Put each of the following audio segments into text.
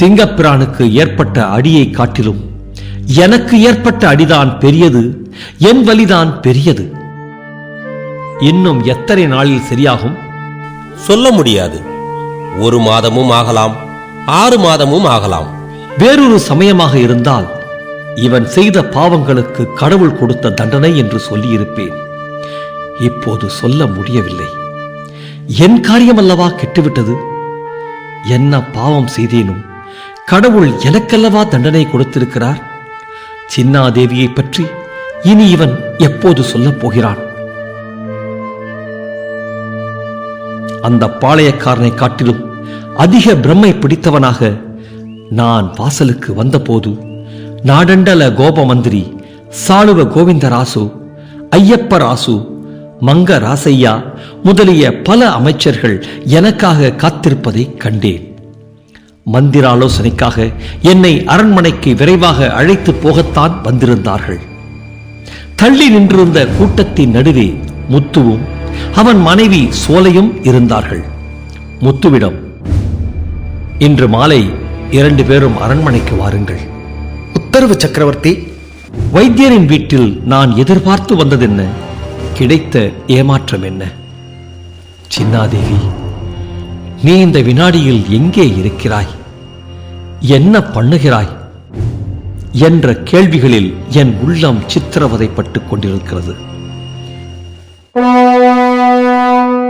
சிங்கப்பிரானுக்கு ஏற்பட்ட அடியை காட்டிலும் எனக்கு ஏற்பட்ட அடிதான் பெரியது என் வலிதான் பெரியது. இன்னும் எத்தனை நாளில் சரியாகும்? சொல்ல முடியாது. ஒரு மாதமும் ஆகலாம் ஆறு மாதமும் ஆகலாம். வேறொரு சமயமாக இருந்தால் இவன் செய்த பாவங்களுக்கு கடவுள் கொடுத்த தண்டனை என்று சொல்லியிருப்பேன். இப்போது சொல்ல முடியவில்லை. என் காரியமல்லவா கெட்டுவிட்டது? என்ன பாவம் செய்தேனும்? கடவுள் எனக்கல்லவா தண்டனை கொடுத்திருக்கிறார்? சின்னாதேவியை பற்றி இனி இவன் எப்போது சொல்லப் போகிறான்? அந்த பாளையக்காரனை காட்டிலும் அதிக பிரம்மை பிடித்தவனாக நான் வாசலுக்கு வந்தபோது நாடண்டல கோப மந்திரி சாளுவ கோவிந்தராசு ஐயப்ப ராசு மங்க ராசையா முதலிய பல அமைச்சர்கள் எனக்காக காத்திருப்பதை கண்டேன். மந்திராலோசனைக்காக என்னை அரண்மனைக்கு விரைவாக அழைத்து போகத்தான் வந்திருந்தார்கள். தள்ளி நின்றிருந்த கூட்டத்தின் நடுவே முத்துவும் அவன் மனைவி சோலையும் இருந்தார்கள். முத்துவிடம் இன்று மாலை இரண்டு பேரும் அரண்மனைக்கு வாருங்கள். உத்தரவு சக்கரவர்த்தி. வைத்தியரின் வீட்டில் நான் எதிர்பார்த்து வந்ததென்ன? கிடைத்த ஏமாற்றம் என்ன? சின்னாதேவி நீ இந்த வினாடியில் எங்கே இருக்கிறாய்? என்ன பண்ணுகிறாய்? என்ற கேள்விகளில் என் உள்ளம் சித்திரவதைப்பட்டுக் கொண்டிருக்கிறது.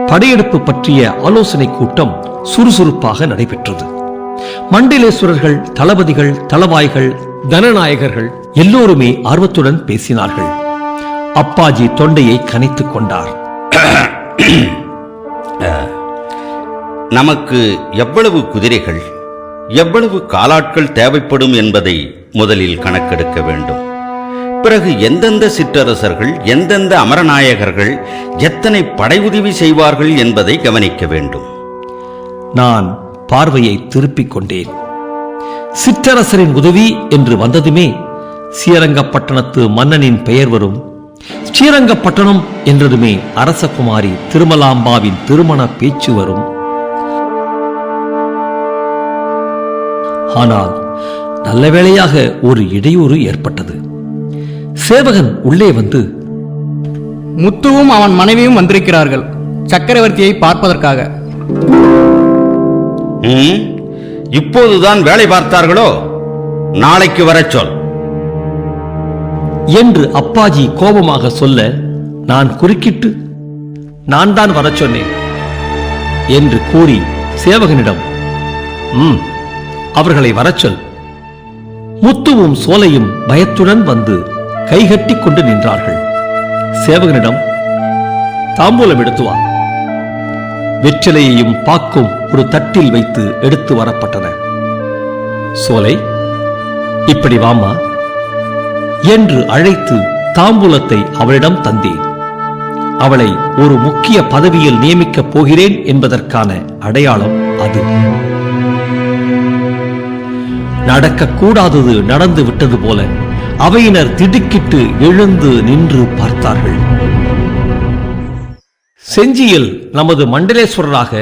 படையெடுப்பு பற்றிய ஆலோசனை கூட்டம் சுறுசுறுப்பாக நடைபெற்றது. மண்டலேஸ்வரர்கள் தளபதிகள் தளவாய்கள் தனநாயகர்கள் எல்லோருமே ஆர்வத்துடன் பேசினார்கள். அப்பாஜி தொண்டையை கனைத்துக் கொண்டார். நமக்கு எவ்வளவு குதிரைகள் எவ்வளவு காலாட்கள் தேவைப்படும் என்பதை முதலில் கணக்கெடுக்க வேண்டும். பிறகு எந்தெந்த சிற்றரசர்கள் எந்தெந்த அமரநாயகர்கள் எத்தனை படை உதவி செய்வார்கள் என்பதை கவனிக்க வேண்டும். நான் பார்வையை திருப்பிக் கொண்டேன். சிற்றரசரின் உதவி என்று வந்ததுமே ஸ்ரீரங்கப்பட்டணத்து மன்னனின் பெயர் வரும். ஸ்ரீரங்கப்பட்டணம் என்றதுமே அரசகுமாரி திருமலாம்பாவின் திருமண பேச்சு வரும். ஆனால் நல்ல வேளையாக ஒரு இடையூறு ஏற்பட்டது. சேவகன் உள்ளே வந்து முத்துவும் அவன் மனைவியும் வந்திருக்கிறார்கள். சக்கரவர்த்தியை பார்ப்பதற்காக. ம்? இப்போதுதான் வேலை பார்த்தார்களோ? நாளைக்கு வரச் சொல். என்று அப்பாஜி கோபமாக சொல்ல நான் குறுக்கிட்டு நான் தான் வரச் சொன்னேன் என்று கூறி சேவகனிடம் ம் அவர்களை வரச்சொல். முத்துவும் சோலையும் பயத்துடன் வந்து கைகட்டிக் கொண்டு நின்றார்கள். சேவகனிடம் தாம்பூலம் எடுத்து வா. வெற்றிலையையும் பாக்கும் ஒரு தட்டில் வைத்து எடுத்து வரப்பட்டன. சோலை இப்படி வாமா என்று அழைத்து தாம்பூலத்தை அவளிடம் தந்தேன். அவளை ஒரு முக்கிய பதவியில் நியமிக்கப் போகிறேன் என்பதற்கான அடையாளம் அது. நடக்கக்கூடாதது நடந்து விட்டது போல அவையினர் திடுக்கிட்டு எழுந்து நின்று பார்த்தார்கள். செஞ்சியில் நமது மண்டலேஸ்வரராக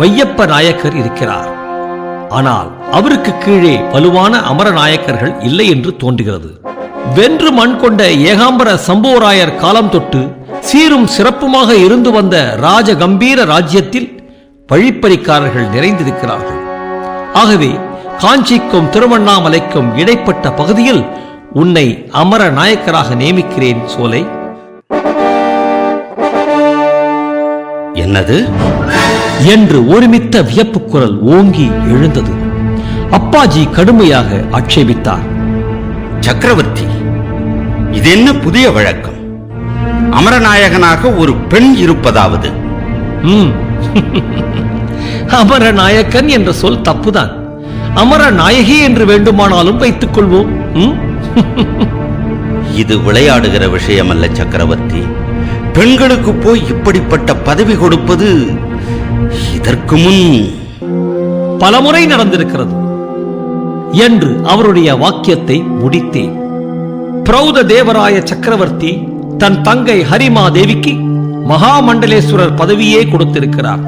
வையப்ப நாயக்கர் இருக்கிறார். ஆனால் அவருக்கு கீழே வலுவான அமர நாயக்கர்கள் இல்லை என்று தோன்றுகிறது. வென்று மண் கொண்ட ஏகாம்பர சம்புவராயர் காலம் தொட்டு சீரும் சிறப்புமாக இருந்து வந்த ராஜ கம்பீர ராஜ்யத்தில் வழிப்பறிக்காரர்கள் நிறைந்திருக்கிறார்கள். ஆகவே காஞ்சிக்கும் திருவண்ணாமலைக்கும் இடைப்பட்ட பகுதியில் உன்னை அமர நாயக்கராக நியமிக்கிறேன் சோலை. என்னது? என்று ஒருமித்த வியப்புக் குரல் ஓங்கி எழுந்தது. அப்பாஜி கடுமையாக ஆட்சேபித்தார். சக்கரவர்த்தி இது என்ன புதிய வழக்கம்? அமரநாயகனாக ஒரு பெண் இருப்பதாவது. ம். அமர நாயக்கன் என்ற சொல் தப்புதான். அமர நாயகி என்று வேண்டுமானாலும் வைத்துக் கொள்வோம்? இது விளையாடுகிற விஷயமல்ல சக்கரவர்த்தி. பெண்களுக்கு போய் இப்படிப்பட்ட பதவி கொடுப்பது இதற்கு முன் பலமுறை நடந்திருக்கிறது. என்று அவருடைய வாக்கியத்தை முடித்தேன். பிரௌத தேவராய சக்கரவர்த்தி தன் தங்கை ஹரிமா தேவிக்கு மகாமண்டலேஸ்வரர் பதவியே கொடுத்திருக்கிறார்.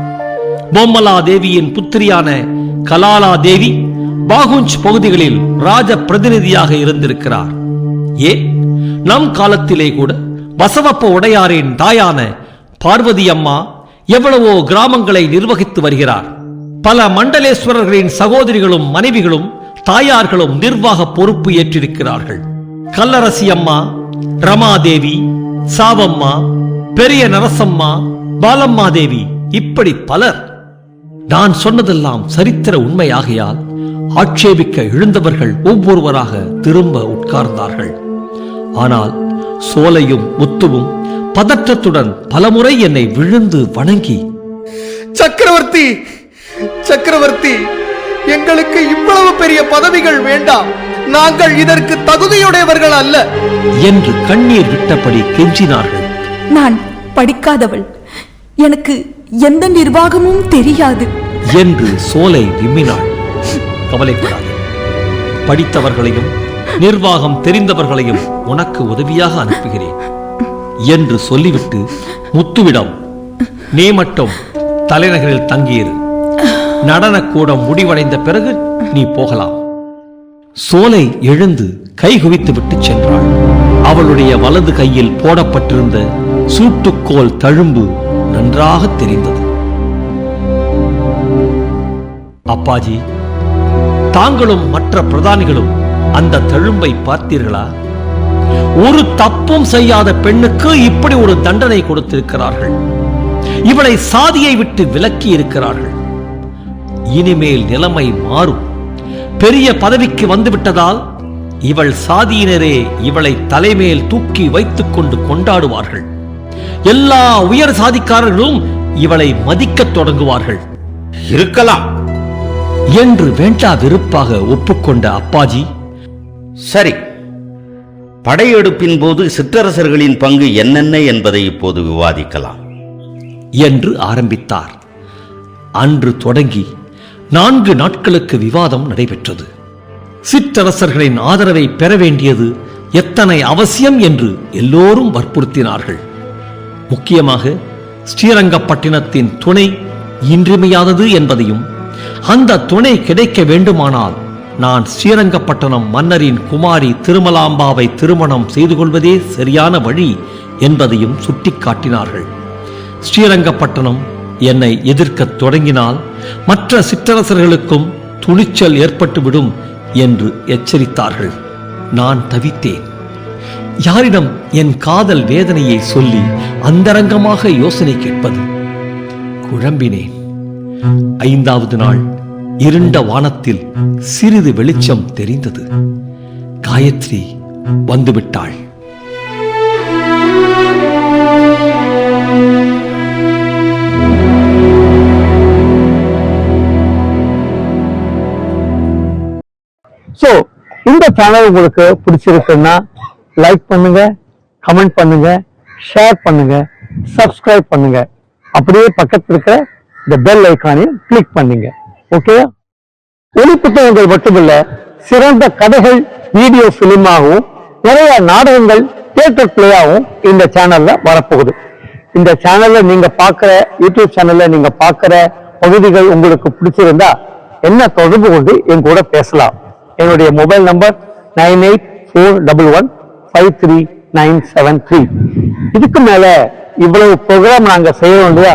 பொம்மலா தேவியின் புத்திரியான கலாலா தேவி பாகுஞ்ச் பகுதிகளில் ராஜ பிரதிநிதியாக இருந்திருக்கிறார். ஏன் நம் காலத்திலே கூட வசவப்ப உடையாரின் தாயான பார்வதி அம்மா எவ்வளவோ கிராமங்களை நிர்வகித்து வருகிறார். பல மண்டலேஸ்வரர்களின் சகோதரிகளும் மனைவிகளும் தாயார்களும் நிர்வாக பொறுப்பு ஏற்றிருக்கிறார்கள். கல்லரசி அம்மா ரமாதேவி சாவம்மா பெரிய நரசம்மா பாலம்மா தேவி இப்படி பலர். நான் சொன்னதெல்லாம் சரித்திர உண்மையாகையால் ஆட்சேபிக்க எழுந்தவர்கள் ஒவ்வொருவராக திரும்ப உட்கார்ந்தார்கள். ஆனால் சோலையும் முத்துவும் பதற்றத்துடன் பலமுறை என்னை விழுந்து வணங்கி சக்கரவர்த்தி சக்கரவர்த்தி எங்களுக்கு இவ்வளவு பெரிய பதவிகள் வேண்டாம். நாங்கள் இதற்கு தகுதியுடையவர்கள் அல்ல. என்று கண்ணீர் விட்டபடி கெஞ்சினார்கள். நான் படிக்காதவள். எனக்கு எந்த நிர்வாகமும் தெரியாது. என்று சோலை விம்மினாள். கவலைப்படாதே. படித்தவர்களையும் நிர்வாகம் தெரிந்தவர்களையும் உனக்கு உதவியாக அனுப்புகிறேன். என்று சொல்லிவிட்டு முத்துவிடம் நீ மட்டும் தலைநகரில் தங்கியிரு. நடனக்கூடம் முடிவடைந்த பிறகு நீ போகலாம். சோலை எழுந்து கைகுவித்து விட்டு சென்றாள். அவளுடைய வலது கையில் போடப்பட்டிருந்த சூட்டுக்கோல் தழும்பு நன்றாக தெரிந்தது. அப்பாஜி தாங்களும் மற்ற பிரதானிகளும் அந்த தழும்பை பார்த்தீர்களா? ஒரு தப்பும் செய்யாத பெண்ணுக்கு இப்படி ஒரு தண்டனை கொடுத்திருக்கிறார்கள். இவளை சாதியை விட்டு விலக்கி இருக்கிறார்கள். இனிமேல் நிலைமை மாறும். பெரிய பதவிக்கு வந்துவிட்டதால் இவள் சாதியினரே இவளை தலைமேல் தூக்கி வைத்துக் கொண்டு கொண்டாடுவார்கள். எல்லா உயர் சாதிக்காரர்களும் இவளை மதிக்கத் தொடங்குவார்கள். இருக்கலாம். என்று வேண்டா வெறுப்பாக ஒப்புக்கொண்ட அப்பாஜி சரி படையெடுப்பின் போது சிற்றரசர்களின் பங்கு என்னென்ன என்பதை இப்போது விவாதிக்கலாம். என்று ஆரம்பித்தார். அன்று தொடங்கி நான்கு நாட்களுக்கு விவாதம் நடைபெற்றது. சிற்றரசர்களின் ஆதரவை பெற வேண்டியது எத்தனை அவசியம் என்று எல்லோரும் வற்புறுத்தினார்கள். முக்கியமாக ஸ்ரீரங்கப்பட்டினத்தின் துணை இன்றியமையாதது என்பதையும் அந்த துணை கிடைக்க வேண்டுமானால் நான் ஸ்ரீரங்கப்பட்டணம் மன்னரின் குமாரி திருமலாம்பாவை திருமணம் செய்து கொள்வதே சரியான வழி என்பதையும் சுட்டிக்காட்டினார்கள். ஸ்ரீரங்கப்பட்டணம் என்னை எதிர்க்கத் தொடங்கினால் மற்ற சிற்றரசர்களுக்கும் துணிச்சல் ஏற்பட்டுவிடும் என்று எச்சரித்தார்கள். நான் தவித்தேன். யாரிடம் என் காதல் வேதனையை சொல்லி அந்தரங்கமாக யோசனை கேட்பது? குழம்பினேன். ஐந்தாவது நாள் இருண்ட வானத்தில் சிறிது வெளிச்சம் தெரிந்தது. காயத்ரி வந்துவிட்டாள். ஸோ இந்த சேனல் உங்களுக்கு பிடிச்சிருக்குன்னா லைக் பண்ணுங்க கமெண்ட் பண்ணுங்க ஷேர் பண்ணுங்க சப்ஸ்கிரைப் பண்ணுங்க. அப்படியே பக்கத்தில் இருக்கிற இந்த பெல் ஐக்கானையும் கிளிக் பண்ணுங்க. ஓகே ஒளி புத்தகங்கள் மட்டுமல்ல சிறந்த கதைகள் வீடியோ பிலிமாகவும் நிறைய நாடகங்கள் தியேட்டர் பிளேயாகவும் இந்த சேனல்ல வரப்போகுது. இந்த சேனல்ல நீங்க பார்க்குற யூடியூப் சேனல்ல நீங்க பார்க்குற பகுதிகள் உங்களுக்கு பிடிச்சிருந்தா என்ன தொடர்பு கொண்டு என் கூட பேசலாம். என்னுடைய mobile number nine eight four double one five three nine seven three இதுக்கு மேல இவ்வளவு ப்ரோக்ராம் நாங்க செய்யறோம் இல்லையா?